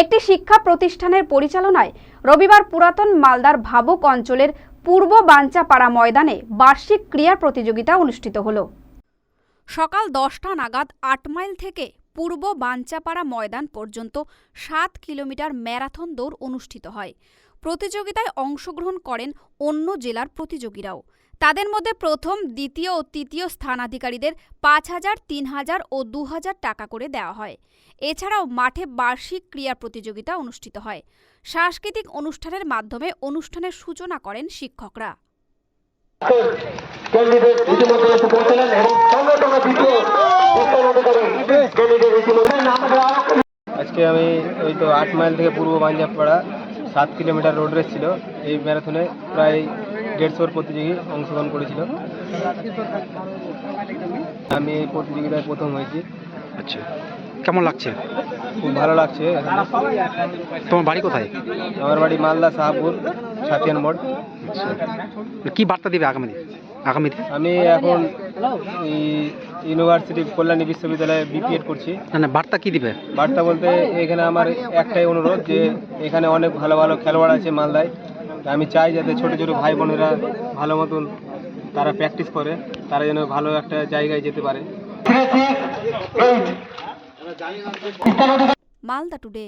একটি শিক্ষা প্রতিষ্ঠানের পরিচালনায় রবিবার পুরাতন মালদার ভাবুক অঞ্চলের পূর্ব বাঞ্চাপাড়া ময়দানে বার্ষিক ক্রীড়া প্রতিযোগিতা অনুষ্ঠিত হল। সকাল দশটা নাগাদ আট মাইল থেকে পূর্ব বাঞ্চাপাড়া ময়দান পর্যন্ত সাত কিলোমিটার ম্যারাথন দৌড় অনুষ্ঠিত হয়। প্রতিযোগিতায় অংশগ্রহণ করেন অন্য জেলার প্রতিযোগীরাও। তাদের মধ্যে প্রথম, দ্বিতীয় ও তৃতীয় স্থানাধিকারীদের পাঁচ হাজার, তিন হাজার ও দু হাজার টাকা করে দেওয়া হয়। এছাড়াও মাঠে বার্ষিক ক্রীড়া প্রতিযোগিতা অনুষ্ঠিত হয়। সাংস্কৃতিক অনুষ্ঠানের মাধ্যমে অনুষ্ঠানের সূচনা করেন শিক্ষকরা। আজকে আমি ওই তো আট মাইল থেকে পূর্ব পাঞ্জাবপাড়া, সাত কিলোমিটার রোড রেস ছিল এই ম্যারাথনে। প্রায় দেড়শোর প্রতিযোগী অংশগ্রহণ করেছিল আমি এই প্রতিযোগিতায় প্রথম হয়েছি। আচ্ছা। কেমন লাগছে? খুব ভালো লাগছে। তোমার বাড়ি কোথায়? আমার বাড়ি মালদা শাহপুর ছাতিয়ান মোড়। কি বার্তা দিবে আগামী দিন? আগামীতে আমি এখন ইউনিভার্সিটি কল্যাণী বিশ্ববিদ্যালয়ে বিপিএড করছি। না বার্তা কি দিবে? বার্তা বলতে এখানে আমার একটাই অনুরোধ যে এখানে অনেক ভালো ভালো খেলোয়াড় আছে মালদায়। তা আমি চাই যাতে ছোটো ছোটো ভাই বোনেরা ভালো মতন তারা প্র্যাকটিস করে তারা যেন ভালো একটা জায়গায় যেতে পারে। মালদা টুডে